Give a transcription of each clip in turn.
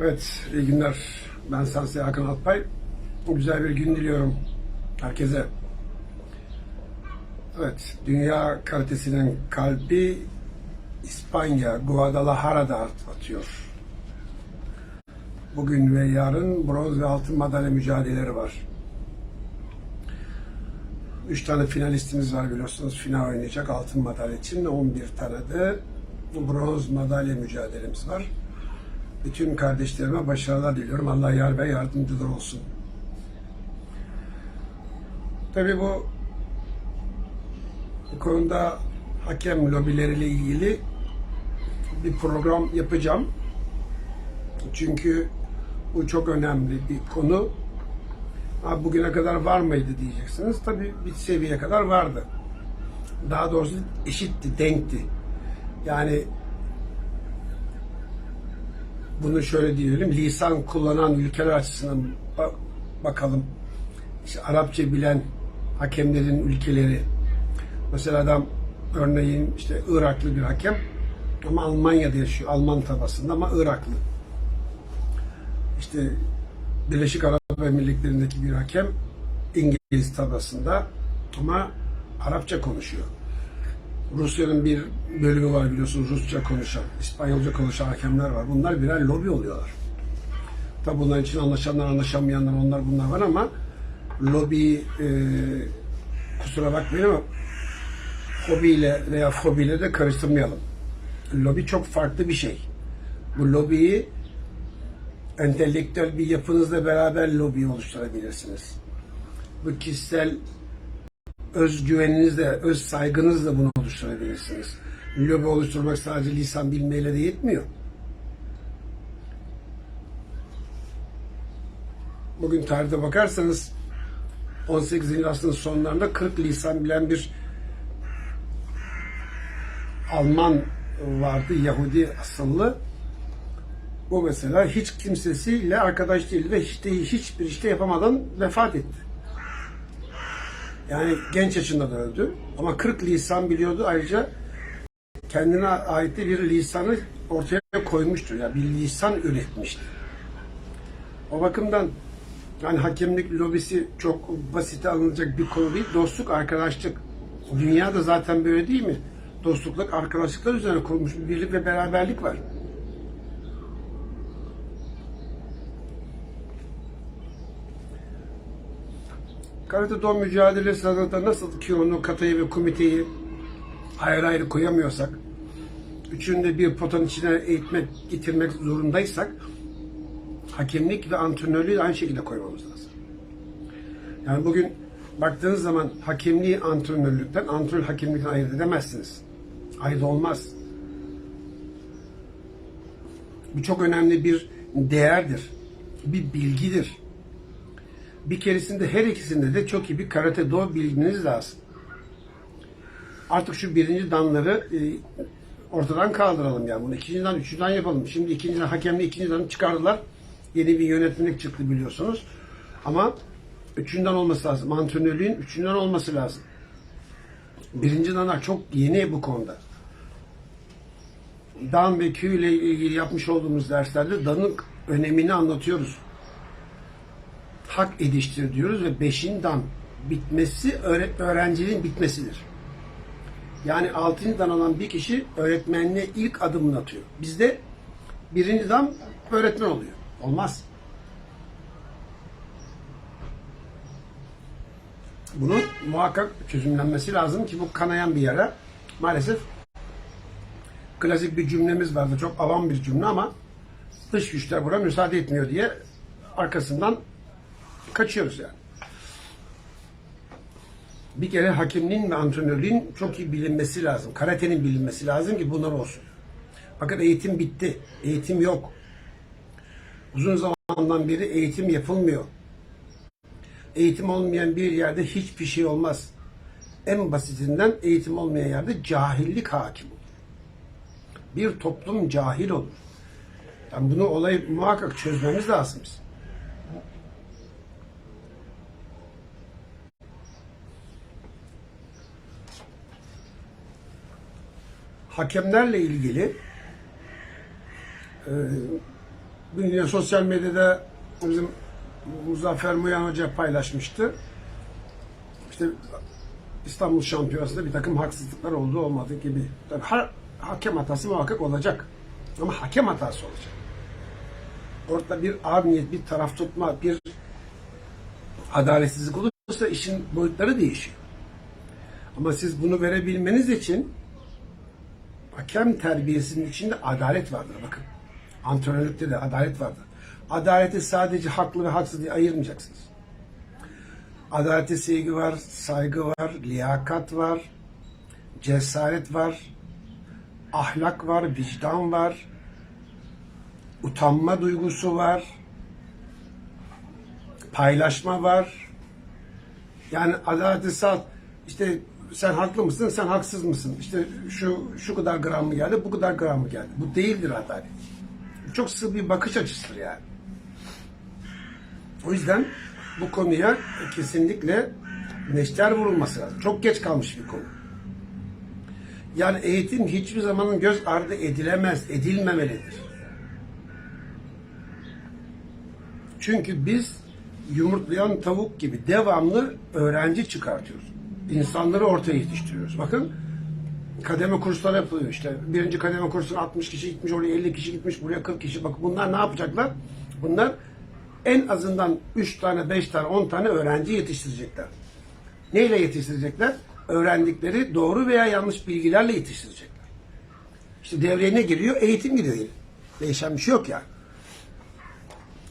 Evet, iyi günler. Ben Sansi Hakan Alpay. Güzel bir gün diliyorum herkese. Evet, dünya karatesinin kalbi İspanya, Guadalajara'da atıyor. Bugün ve yarın bronz ve altın madalya mücadeleleri var. Üç tane finalistimiz var biliyorsunuz. Final oynayacak altın madalya için. 11 tane de bronz madalya mücadelemiz var. Bütün kardeşlerime başarılar diliyorum. Allah yar ve yardımcılar olsun. Tabii bu bu konuda hakem lobileriyle ilgili bir program yapacağım. Çünkü bu çok önemli bir konu. Ha, bugüne kadar var mıydı diyeceksiniz. Tabii bir seviyeye kadar vardı. Daha doğrusu eşitti, denkti. Yani bunu şöyle diyelim, lisan kullanan ülkeler açısından ba- bakalım. İşte Arapça bilen hakemlerin ülkeleri. Mesela adam örneğin işte Iraklı bir hakem ama Almanya'da yaşıyor, Alman tabasında ama Iraklı. İşte Birleşik Arap Emirlikleri'ndeki bir hakem İngiliz tabasında ama Arapça konuşuyor. Rusya'nın bir bölümü var biliyorsunuz Rusça konuşan, İspanyolca konuşan hakemler var. Bunlar birer lobi oluyorlar. Tabi bunların için anlaşanlar, anlaşamayanlar, onlar bunlar var ama lobi e, kusura bakmayın ama hobiyle veya fobiyle de karıştırmayalım. Lobi çok farklı bir şey. Bu lobiyi entelektüel bir yapınızla beraber lobi oluşturabilirsiniz. Bu kişisel özgüveninizle, öz saygınızla bunu oluşturabilirsiniz. Lobi oluşturmak sadece lisan bilmeyle de yetmiyor. Bugün tarihte bakarsanız 18. asrın sonlarında 40 lisan bilen bir Alman vardı, Yahudi asıllı. Bu mesela hiç kimsesiyle arkadaş değildi ve hiç, hiçbir işte yapamadan vefat etti. Yani genç yaşında da öldü. Ama 40 lisan biliyordu. Ayrıca kendine ait bir lisanı ortaya koymuştur. Yani bir lisan üretmişti. O bakımdan yani hakemlik lobisi çok basite alınacak bir konu değil. Dostluk, arkadaşlık. Dünya da zaten böyle değil mi? Dostluklar, arkadaşlıklar üzerine kurulmuş bir birlik ve beraberlik var. Karate Do mücadelesi sırasında nasıl ki onu katayı ve komiteyi ayrı ayrı koyamıyorsak, üçünü de bir potanın içine eğitmek, getirmek zorundaysak, hakemlik ve antrenörlüğü de aynı şekilde koymamız lazım. Yani bugün baktığınız zaman hakemliği antrenörlükten, antrenör hakemlikten ayırt edemezsiniz. Ayırt olmaz. Bu çok önemli bir değerdir. Bir bilgidir bir keresinde her ikisinde de çok iyi bir karate do bilginiz lazım. Artık şu birinci danları e, ortadan kaldıralım yani. Bunu ikinci dan, üçüncü dan yapalım. Şimdi ikinci dan, hakemle ikinci danı çıkardılar. Yeni bir yönetmenlik çıktı biliyorsunuz. Ama üçüncüden olması lazım. Antrenörlüğün üçüncüden olması lazım. Birinci danlar çok yeni bu konuda. Dan ve Q ile ilgili yapmış olduğumuz derslerde danın önemini anlatıyoruz hak ediştir diyoruz ve beşin dan bitmesi öğrencinin bitmesidir. Yani altıncı dan olan bir kişi öğretmenliğe ilk adımını atıyor. Bizde birinci dan öğretmen oluyor. Olmaz. Bunun muhakkak çözümlenmesi lazım ki bu kanayan bir yara. Maalesef klasik bir cümlemiz vardı. Çok avam bir cümle ama dış güçler buna müsaade etmiyor diye arkasından kaçıyoruz yani. Bir kere hakemliğin ve antrenörlüğün çok iyi bilinmesi lazım. Karatenin bilinmesi lazım ki bunlar olsun. Bakın eğitim bitti. Eğitim yok. Uzun zamandan beri eğitim yapılmıyor. Eğitim olmayan bir yerde hiçbir şey olmaz. En basitinden eğitim olmayan yerde cahillik hakim olur. Bir toplum cahil olur. Yani bunu olayı muhakkak çözmemiz lazım biz. Hakemlerle ilgili e, Bugün yine sosyal medyada bizim Muzaffer Muyan Hoca paylaşmıştı. İşte İstanbul Şampiyonası'nda bir takım haksızlıklar olduğu olmadığı gibi. Tabii ha- hakem hatası muhakkak olacak. Ama hakem hatası olacak. Orada bir art niyet, bir taraf tutma, bir adaletsizlik olursa işin boyutları değişiyor. Ama siz bunu verebilmeniz için hakem terbiyesinin içinde adalet vardır bakın. Antrenörlükte de adalet vardır. Adaleti sadece haklı ve haksız diye ayırmayacaksınız. Adalete sevgi var, saygı var, liyakat var, cesaret var, ahlak var, vicdan var, utanma duygusu var, paylaşma var. Yani adaleti sağ işte sen haklı mısın, sen haksız mısın? İşte şu şu kadar gram mı geldi, bu kadar gram mı geldi? Bu değildir adalet. Çok sığ bir bakış açısıdır yani. O yüzden bu konuya kesinlikle neşter vurulması lazım. Çok geç kalmış bir konu. Yani eğitim hiçbir zaman göz ardı edilemez, edilmemelidir. Çünkü biz yumurtlayan tavuk gibi devamlı öğrenci çıkartıyoruz. İnsanları ortaya yetiştiriyoruz. Bakın kademe kursları yapılıyor işte. Birinci kademe kursuna 60 kişi gitmiş, oraya 50 kişi gitmiş, buraya 40 kişi. Bakın bunlar ne yapacaklar? Bunlar en azından 3 tane, 5 tane, 10 tane öğrenci yetiştirecekler. Neyle yetiştirecekler? Öğrendikleri doğru veya yanlış bilgilerle yetiştirecekler. İşte devreye ne giriyor? Eğitim giriyor. Değişen bir şey yok yani.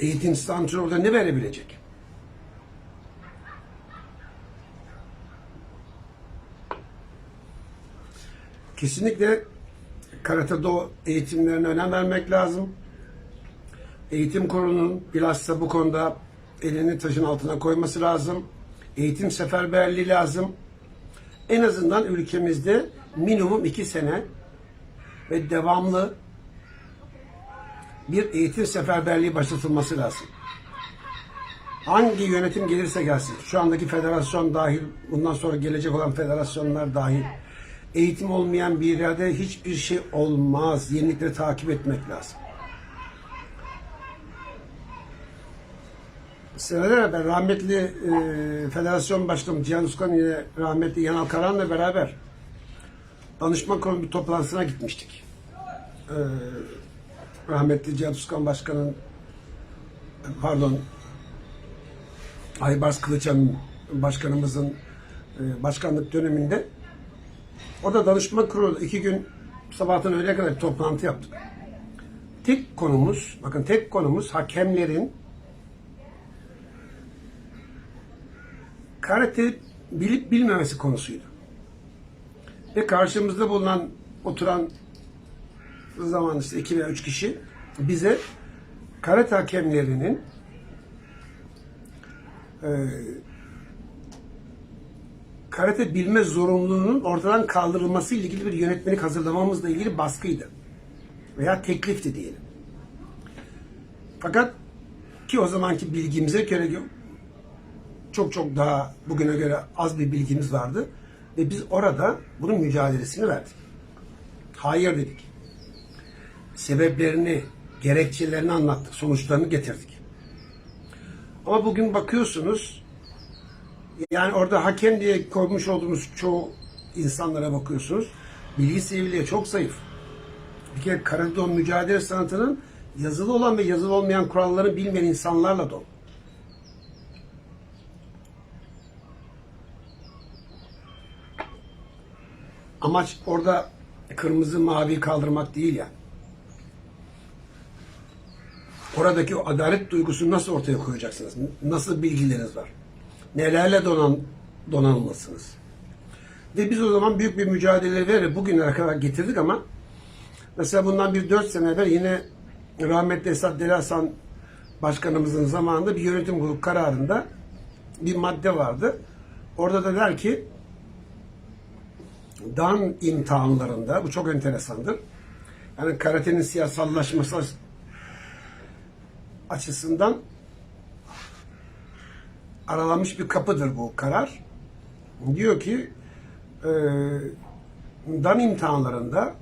Eğitim size orada ne verebilecek? Kesinlikle karate do eğitimlerine önem vermek lazım. Eğitim kurulunun bilhassa bu konuda elini taşın altına koyması lazım. Eğitim seferberliği lazım. En azından ülkemizde minimum iki sene ve devamlı bir eğitim seferberliği başlatılması lazım. Hangi yönetim gelirse gelsin, şu andaki federasyon dahil, bundan sonra gelecek olan federasyonlar dahil, eğitim olmayan bir yerde hiçbir şey olmaz. Yenilikleri takip etmek lazım. Seneler evvel rahmetli e, federasyon başkanı Cihan Uskan ile rahmetli Yanal Karan'la beraber danışma kurulu toplantısına gitmiştik. E, rahmetli Cihan Uskan başkanın pardon Aybars Kılıçan başkanımızın e, başkanlık döneminde o da danışma kurulu iki gün sabahtan öğleye kadar bir toplantı yaptık. Tek konumuz, bakın tek konumuz hakemlerin karate bilip bilmemesi konusuydu. Ve karşımızda bulunan, oturan zaman işte iki veya üç kişi bize karate hakemlerinin e, karate bilme zorunluluğunun ortadan kaldırılması ile ilgili bir yönetmelik hazırlamamızla ilgili baskıydı. Veya teklifti diyelim. Fakat ki o zamanki bilgimize göre çok çok daha bugüne göre az bir bilgimiz vardı. Ve biz orada bunun mücadelesini verdik. Hayır dedik. Sebeplerini, gerekçelerini anlattık, sonuçlarını getirdik. Ama bugün bakıyorsunuz, yani orada hakem diye koymuş olduğumuz çoğu insanlara bakıyorsunuz, bilgi seviyeliği çok zayıf. Bir kere Karadon mücadele sanatının yazılı olan ve yazılı olmayan kuralları bilmeyen insanlarla dolu. Amaç orada kırmızı mavi kaldırmak değil yani. Oradaki o adalet duygusunu nasıl ortaya koyacaksınız? Nasıl bilgileriniz var? Nelerle donan, donanılmasınız? Ve biz o zaman büyük bir mücadele vererek bugünlere kadar getirdik ama mesela bundan bir dört sene evvel yine rahmetli Esat Deli Hasan başkanımızın zamanında bir yönetim kurulu kararında bir madde vardı. Orada da der ki dan imtihanlarında, bu çok enteresandır. Yani karatenin siyasallaşması açısından aralanmış bir kapıdır bu karar. Diyor ki e, dan imtihanlarında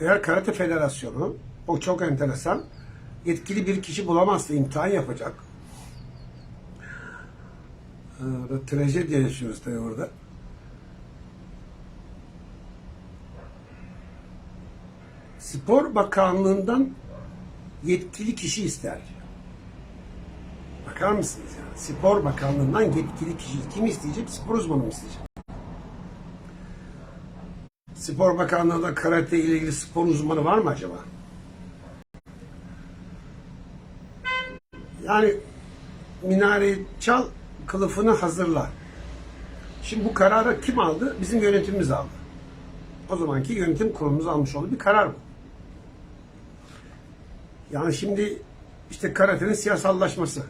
eğer Karate Federasyonu o çok enteresan yetkili bir kişi bulamazsa imtihan yapacak. Orada trajedi yaşıyoruz tabii orada. Spor Bakanlığı'ndan yetkili kişi ister. Bakar mısınız yani? Spor Bakanlığı'ndan yetkili kişi kim isteyecek? Spor uzmanı mı isteyecek? Spor Bakanlığı'nda karate ile ilgili spor uzmanı var mı acaba? Yani minare çal, kılıfını hazırla. Şimdi bu kararı kim aldı? Bizim yönetimimiz aldı. O zamanki yönetim kurulumuz almış olduğu bir karar bu. Yani şimdi işte karatenin siyasallaşması.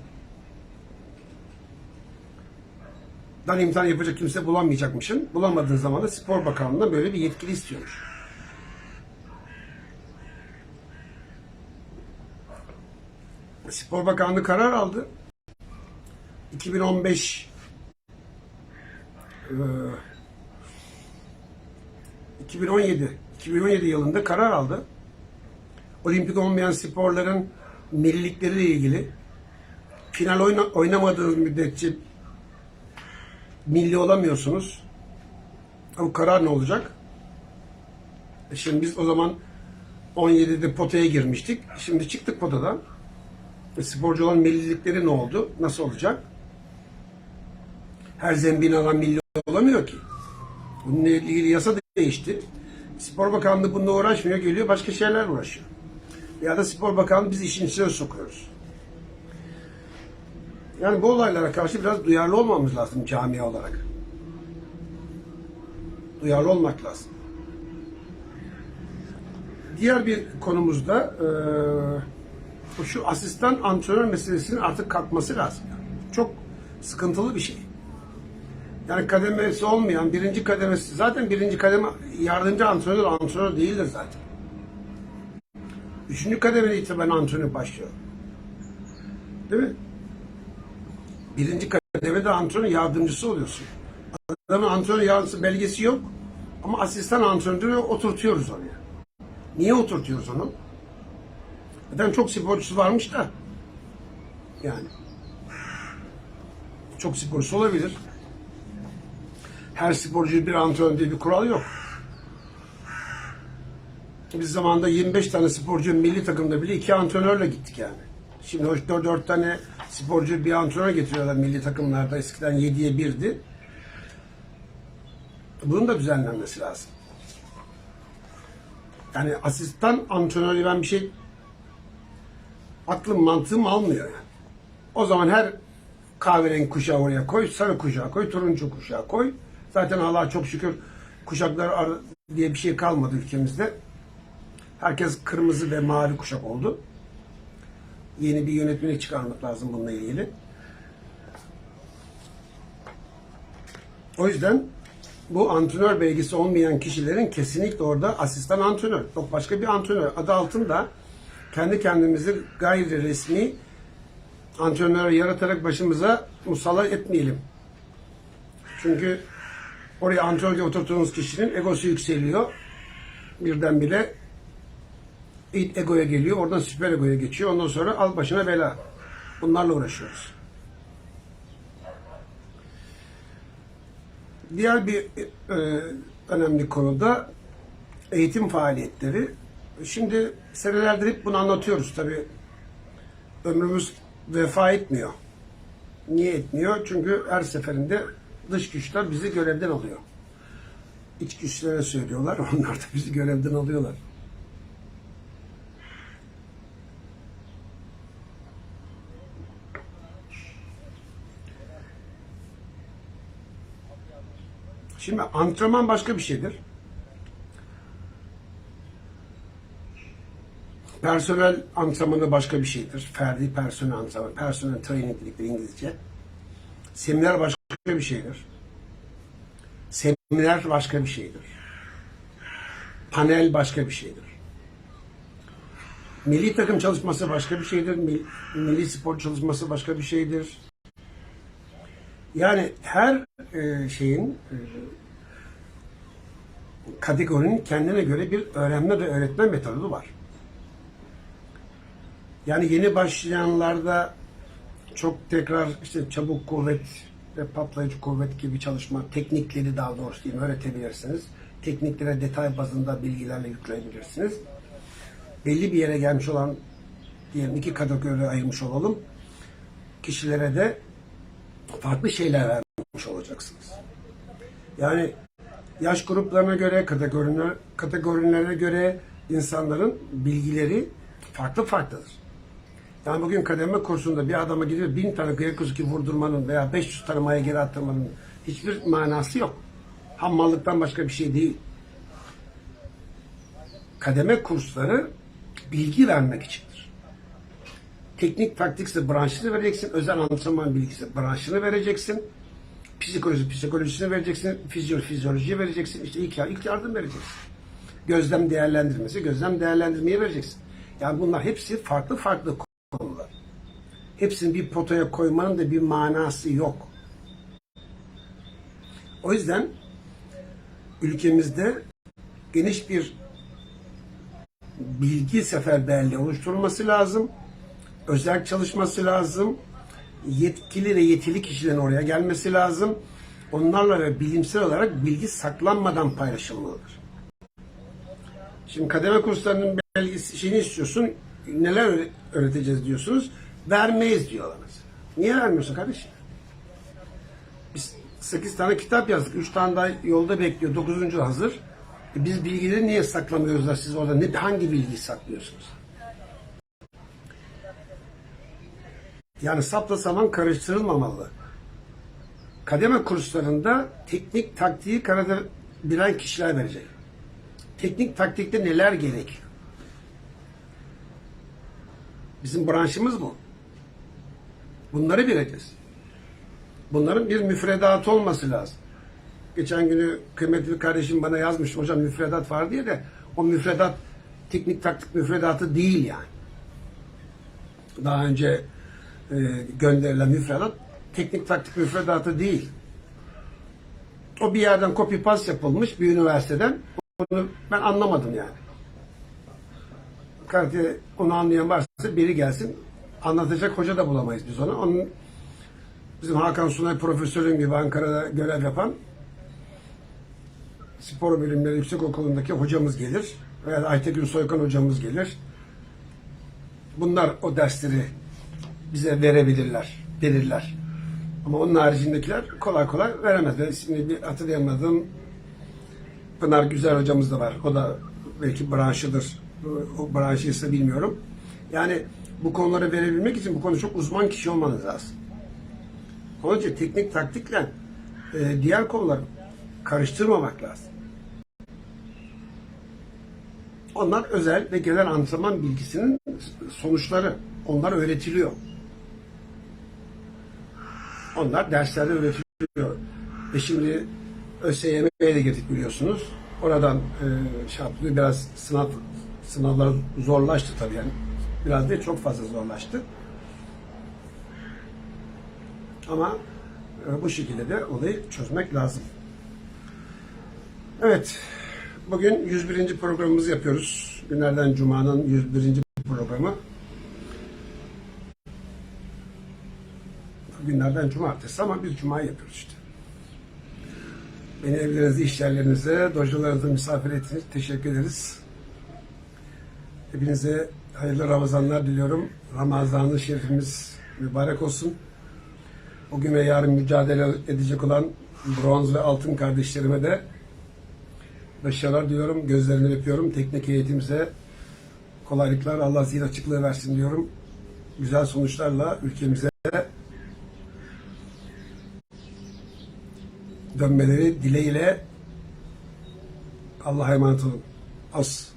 Dan imtihan yapacak kimse bulamayacakmışsın. Bulamadığın zaman da Spor Bakanlığı'ndan böyle bir yetkili istiyormuş. Spor Bakanlığı karar aldı. 2015 eee, 2017 2017 yılında karar aldı. Olimpik olmayan sporların millilikleriyle ilgili final oyna, oynamadığınız müddetçe milli olamıyorsunuz. Bu karar ne olacak? E Şimdi biz o zaman 17'de potaya girmiştik. Şimdi çıktık potadan. E sporcuların millilikleri ne oldu? Nasıl olacak? Her zembini alan milli olamıyor ki. Bununla ilgili yasa değişti. Spor Bakanlığı bununla uğraşmıyor. Geliyor başka şeyler uğraşıyor. Ya da Spor Bakanlığı biz işin içine sokuyoruz. Yani bu olaylara karşı biraz duyarlı olmamız lazım camia olarak. Duyarlı olmak lazım. Diğer bir konumuzda eee, şu asistan antrenör meselesinin artık kalkması lazım. Çok sıkıntılı bir şey. Yani kademesi olmayan birinci kademesi zaten birinci kademe yardımcı antrenör antrenör değildir zaten. Üçüncü kademede itibaren antrenör başlıyor. Değil mi? Birinci kademede antrenör yardımcısı oluyorsun. Adamın antrenör yardımcısı belgesi yok ama asistan antrenörü oturtuyoruz oraya. Niye oturtuyoruz onu? Zaten çok sporcusu varmış da. Yani. Çok sporcusu olabilir. Her sporcu bir antrenör diye bir kural yok. Biz zamanında 25 tane sporcu milli takımda bile iki antrenörle gittik yani. Şimdi o 4, 4 tane sporcu bir antrenör getiriyorlar milli takımlarda. Eskiden 7'ye 1'di. Bunun da düzenlenmesi lazım. Yani asistan antrenörü ben bir şey aklım mantığım almıyor yani. O zaman her kahverengi kuşağı oraya koy, sarı kuşağı koy, turuncu kuşağı koy. Zaten Allah'a çok şükür kuşaklar ar- diye bir şey kalmadı ülkemizde. Herkes kırmızı ve mavi kuşak oldu. Yeni bir yönetmelik çıkarmak lazım bununla ilgili. O yüzden bu antrenör belgesi olmayan kişilerin kesinlikle orada asistan antrenör. Yok başka bir antrenör. Adı altında kendi kendimizi gayri resmi antrenör yaratarak başımıza musallat etmeyelim. Çünkü oraya antrenörce oturttuğunuz kişinin egosu yükseliyor. Birdenbire egoya geliyor. Oradan süper egoya geçiyor. Ondan sonra al başına bela. Bunlarla uğraşıyoruz. Diğer bir e, önemli konu da eğitim faaliyetleri. Şimdi senelerdir hep bunu anlatıyoruz tabi. Ömrümüz vefa etmiyor. Niye etmiyor? Çünkü her seferinde dış güçler bizi görevden alıyor. İç güçlere söylüyorlar. Onlar da bizi görevden alıyorlar. Şimdi antrenman başka bir şeydir. Personel antrenmanı başka bir şeydir. Ferdi personel antrenmanı, personel training dedikleri İngilizce. Seminer başka bir şeydir. Seminer başka bir şeydir. Panel başka bir şeydir. Milli takım çalışması başka bir şeydir. Mil- Milli spor çalışması başka bir şeydir. Yani her e, şeyin e, kategorinin kendine göre bir öğrenme ve öğretme metodu var. Yani yeni başlayanlarda çok tekrar işte çabuk kuvvet ve patlayıcı kuvvet gibi çalışma teknikleri daha doğrusu diyeyim öğretebilirsiniz. Tekniklere detay bazında bilgilerle yükleyebilirsiniz. Belli bir yere gelmiş olan diyelim iki kategoriye ayırmış olalım. Kişilere de farklı şeyler vermiş olacaksınız. Yani yaş gruplarına göre, kategoriler, kategorilere göre insanların bilgileri farklı farklıdır. Yani bugün kademe kursunda bir adama gidiyor bin tane kuzuki vurdurmanın veya 500 tane maya geri attırmanın hiçbir manası yok. Hammallıktan başka bir şey değil. Kademe kursları bilgi vermek içindir. Teknik taktikse branşını vereceksin, özel antrenman bilgisi branşını vereceksin. Psikoloji psikolojisini vereceksin, fizyoloji fizyolojiyi vereceksin, işte ilk, ilk yardım vereceksin. Gözlem değerlendirmesi, gözlem değerlendirmeyi vereceksin. Yani bunlar hepsi farklı farklı konular. Hepsini bir potaya koymanın da bir manası yok. O yüzden ülkemizde geniş bir bilgi seferberliği oluşturulması lazım. Özel çalışması lazım. Yetkili ve yetili kişilerin oraya gelmesi lazım. Onlarla ve bilimsel olarak bilgi saklanmadan paylaşılmalıdır. Şimdi kademe kurslarının belgesi şeyini istiyorsun. Neler öğre- öğreteceğiz diyorsunuz. Vermeyiz diyorlar mesela. Niye vermiyorsun kardeşim? Biz 8 tane kitap yazdık. 3 tane daha yolda bekliyor. 9. hazır. E biz bilgileri niye saklamıyoruz da siz orada ne, hangi bilgiyi saklıyorsunuz? Yani sapla saman karıştırılmamalı. Kademe kurslarında teknik taktiği karada bilen kişiler verecek. Teknik taktikte neler gerek? Bizim branşımız bu. Bunları bileceğiz. Bunların bir müfredatı olması lazım. Geçen günü kıymetli kardeşim bana yazmış hocam müfredat var diye de o müfredat teknik taktik müfredatı değil yani. Daha önce e, gönderilen müfredat teknik taktik müfredatı değil. O bir yerden copy paste yapılmış bir üniversiteden. Onu ben anlamadım yani. Karate onu anlayan varsa biri gelsin. Anlatacak hoca da bulamayız biz ona. Onun bizim Hakan Sunay profesörün gibi Ankara'da görev yapan spor bilimleri yüksek okulundaki hocamız gelir. Veya Aytekin Soykan hocamız gelir. Bunlar o dersleri bize verebilirler, verirler. Ama onun haricindekiler kolay kolay veremez. Ben ismini bir hatırlayamadım. Pınar Güzel hocamız da var. O da belki branşıdır. O branşı ise bilmiyorum. Yani bu konuları verebilmek için bu konu çok uzman kişi olmanız lazım. Onun için teknik taktikle e, diğer konuları karıştırmamak lazım. Onlar özel ve genel antrenman bilgisinin sonuçları. Onlar öğretiliyor. Onlar derslerde öğretiliyor. Ve şimdi ÖSYM'ye de girdik biliyorsunuz. Oradan e, şey. Biraz sınav sınavlar zorlaştı tabii yani. Biraz değil çok fazla zorlaştı. Ama e, bu şekilde de olayı çözmek lazım. Evet. Bugün 101. programımızı yapıyoruz. Günlerden Cuma'nın 101. programı. Günlerden cumartesi ama biz Cuma'yı yapıyoruz işte. Beni evlerinize, iş yerlerinize, dojolarınıza misafir ettiniz. Teşekkür ederiz. Hepinize hayırlı Ramazanlar diliyorum. Ramazan-ı Şerifimiz mübarek olsun. Bugün ve yarın mücadele edecek olan bronz ve altın kardeşlerime de başarılar diliyorum. Gözlerini öpüyorum. Teknik heyetimize kolaylıklar, Allah zihin açıklığı versin diyorum. Güzel sonuçlarla ülkemize dönmeleri dileğiyle Allah'a emanet olun. Az.